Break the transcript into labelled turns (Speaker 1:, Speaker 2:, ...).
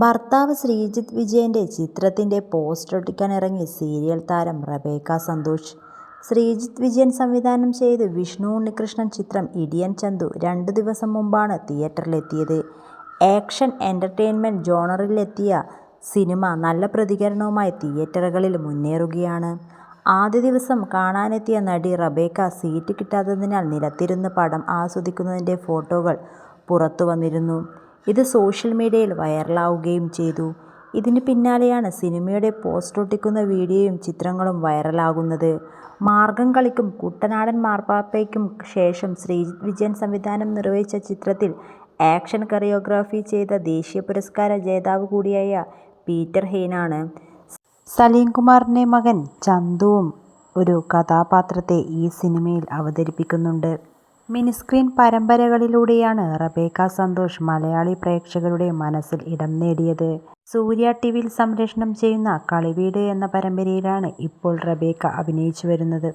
Speaker 1: ഭർത്താവ് ശ്രീജിത്ത് വിജയന്റെ ചിത്രത്തിന്റെ പോസ്റ്റർ ഒട്ടിക്കാനിറങ്ങി സീരിയൽ താരം റബേക്ക സന്തോഷ്. ശ്രീജിത്ത് വിജയൻ സംവിധാനം ചെയ്ത് വിഷ്ണു ഉണ്ണികൃഷ്ണൻ ചിത്രം ഇടിയൻ ചന്തു രണ്ട് ദിവസം മുമ്പാണ് തിയേറ്ററിലെത്തിയത്. ആക്ഷൻ എന്റർടൈൻമെന്റ് ജോണറിലെത്തിയ സിനിമ നല്ല പ്രതികരണവുമായി തിയേറ്ററുകളിൽ മുന്നേറുകയാണ്. ആദ്യ ദിവസം കാണാനെത്തിയ നടി റബേക്ക സീറ്റ് കിട്ടാത്തതിനാൽ നിലത്തിരുന്ന് പടം ആസ്വദിക്കുന്നതിന്റെ ഫോട്ടോകൾ പുറത്തുവന്നിരുന്നു. ഇത് സോഷ്യൽ മീഡിയയിൽ വൈറലാവുകയും ചെയ്തു. ഇതിന് പിന്നാലെയാണ് സിനിമയുടെ പോസ്റ്റർ ഒട്ടിക്കുന്ന വീഡിയോയും ചിത്രങ്ങളും വൈറലാകുന്നത്. മാർഗം കളിക്കും കുട്ടനാടൻ മാർപ്പാപ്പയ്ക്കും ശേഷം ശ്രീജിത്ത് വിജയൻ സംവിധാനം നിർവഹിച്ച ചിത്രത്തിൽ ആക്ഷൻ കറിയോഗ്രാഫി ചെയ്ത ദേശീയ പുരസ്കാര ജേതാവ് കൂടിയായ പീറ്റർ ഹെയ്നാണ് സലീം കുമാറിന്റെ മകൻ ചന്തുവും ഒരു കഥാപാത്രത്തെ ഈ സിനിമയിൽ അവതരിപ്പിക്കുന്നുണ്ട്. മിനിസ്ക്രീൻ പരമ്പരകളിലൂടെയാണ് റബേക്ക സന്തോഷ് മലയാളി പ്രേക്ഷകരുടെ മനസ്സിൽ ഇടം നേടിയത്. സൂര്യ ടി വിയിൽ സംപ്രേഷണം ചെയ്യുന്ന കളിവീട് എന്ന പരമ്പരയിലാണ് ഇപ്പോൾ റബേക്ക അഭിനയിച്ചു വരുന്നത്.